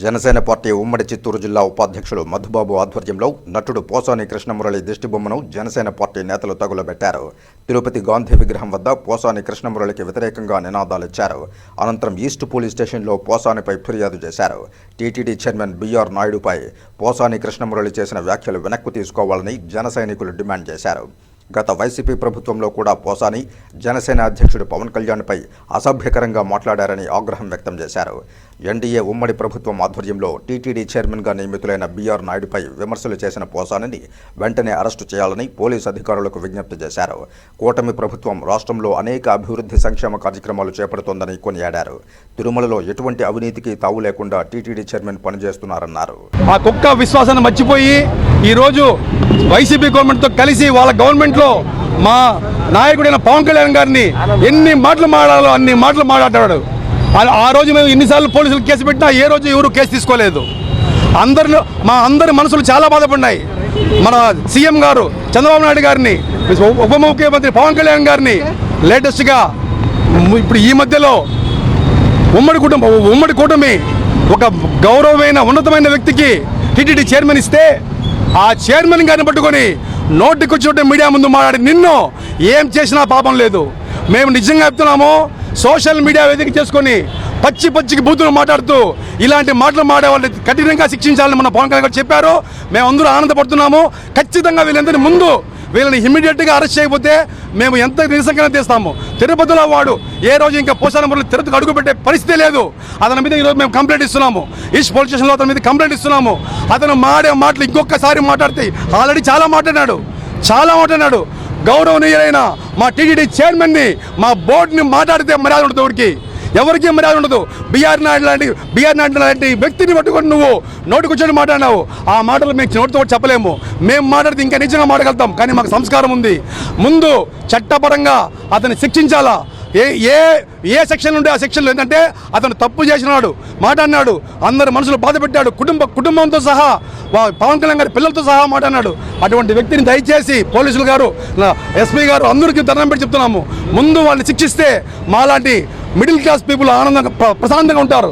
Janasena party ఉమ్మడి చిత్తూరు జిల్లా ఉపాధ్యక్షులు మధుబాబు ఆధ్వర్యంలో నటుడు పోసాని కృష్ణమురళి దిష్టిబొమ్మను జనసేన పార్టీ నేతలు తగులబెట్టారు. తిరుపతి గాంధీ విగ్రహం వద్ద పోసాని కృష్ణమురళికి వ్యతిరేకంగా నినాదాలిచ్చారు. అనంతరం ఈస్ట్ పోలీస్ స్టేషన్లో పోసానిపై ఫిర్యాదు చేశారు. టీటీడీ చైర్మన్ బీఆర్ నాయుడుపై పోసాని కృష్ణమురళి చేసిన వ్యాఖ్యలు వెనక్కు తీసుకోవాలని జనసైనికులు డిమాండ్ చేశారు. గత వైసీపీ ప్రభుత్వంలో కూడా పోసాని జనసేన అధ్యక్షుడు పవన్ కళ్యాణ్పై అసభ్యకరంగా మాట్లాడారని ఆగ్రహం వ్యక్తం చేశారు. ఎన్డీఏ ఉమ్మడి ప్రభుత్వం ఆధ్వర్యంలో టీటీడీ చైర్మన్గా నియమితులైన బీఆర్ నాయుడుపై విమర్శలు చేసిన పోసానిని వెంటనే అరెస్టు చేయాలని పోలీసు అధికారులకు విజ్ఞప్తి చేశారు. కూటమి ప్రభుత్వం రాష్ట్రంలో అనేక అభివృద్ధి సంక్షేమ కార్యక్రమాలు చేపడుతోందని కొనియాడారు. తిరుమలలో ఎటువంటి అవినీతికి తావు లేకుండా టీటీడీ చైర్మన్ పనిచేస్తున్నారన్నారు. ఆ కుక్క విశ్వాసాన్ని మర్చిపోయి ఈరోజు వైసీపీ గవర్నమెంట్తో కలిసి వాళ్ళ గవర్నమెంట్ దాంట్లో మా నాయకుడైన పవన్ కళ్యాణ్ గారిని ఎన్ని మాటలు మాట్లాడాలో అన్ని మాటలు మాట్లాడాడు ఆ- ఆ రోజు మేము ఎన్నిసార్లు పోలీసులు కేసు పెట్టినా ఏ రోజు ఎవరు కేసు తీసుకోలేదు. అందరిలో మా అందరి మనసులు చాలా బాధపడినాయి. మన సీఎం గారు చంద్రబాబు నాయుడు గారిని ఉప ముఖ్యమంత్రి పవన్ కళ్యాణ్ గారిని లేటెస్ట్గా ఇప్పుడు ఈ మధ్యలో ఉమ్మడి కుటుంబం ఉమ్మడి కూటమి ఒక గౌరవమైన ఉన్నతమైన వ్యక్తికి టీటీడీ చైర్మన్ ఇస్తే ఆ చైర్మన్ గారిని పట్టుకొని నోటికొచ్చి మీడియా ముందు మాట్లాడి నిన్ను ఏం చేసినా పాపం లేదు. మేము నిజంగా చెప్తున్నాము సోషల్ మీడియా వేదిక చేసుకొని పచ్చి పచ్చికి బూతులు మాట్లాడుతూ ఇలాంటి మాటలు మాడే వాళ్ళని కఠినంగా శిక్షించాలని మన పవన్ కళ్యాణ్ గారు చెప్పారు. మేము అందరూ ఆనందపడుతున్నాము. ఖచ్చితంగా వీళ్ళందరినీ ముందు వీళ్ళని ఇమీడియట్గా అరెస్ట్ చేయకపోతే మేము ఎంత నిరసంగా తీస్తాము? తిరుపతిలో వాడు ఏ రోజు ఇంకా పోషణ మురళి తిరుపతికి అడుగు పెట్టే పరిస్థితి లేదు. అతని మీద ఈరోజు మేము కంప్లైంట్ ఇస్తున్నాము. ఈస్ట్ పోలీస్ స్టేషన్లో అతని మీద కంప్లైంట్ ఇస్తున్నాము. అతను మాడే మాటలు ఇంకొకసారి మాట్లాడితే ఆల్రెడీ చాలా మాట్లాడినాడు. చాలా మాట్లాడినాడు. గౌరవనీయులైన మా టీటీడీ చైర్మన్ని మా బోర్డుని మాట్లాడితే మర్యాద ఉండదు ఎవరికి మర్యాద ఉండదు. బీఆర్ నాయుడు లాంటి బీఆర్ నాయుడు లాంటి వ్యక్తిని పట్టుకొని నువ్వు నోటి కూర్చొని మాట్లాడినావు. ఆ మాటలు మేము నోటితో చెప్పలేము. మేము మాట్లాడితే ఇంకా నిజంగా మాట్లాడగలుగుతాం. కానీ మాకు సంస్కారం ఉంది. ముందు చట్టపరంగా అతన్ని శిక్షించాలా? ఏ ఏ ఏ సెక్షన్ ఉంటే ఆ సెక్షన్లో? ఏంటంటే అతను తప్పు చేసినాడు మాట్లాడినాడు అందరు మనుషులు బాధ పెట్టాడు కుటుంబ కుటుంబంతో సహా వా- పవన్ కళ్యాణ్ గారి పిల్లలతో సహా మాట్లాడినాడు. అటువంటి వ్యక్తిని దయచేసి పోలీసులు గారు ఎస్పీ గారు అందరికీ దండం పెట్టి చెప్తున్నాము. ముందు వాళ్ళని శిక్షిస్తే మాలాంటి మిడిల్ క్లాస్ పీపుల్ ఆనందంగా ప్రశాంతంగా ఉంటారు.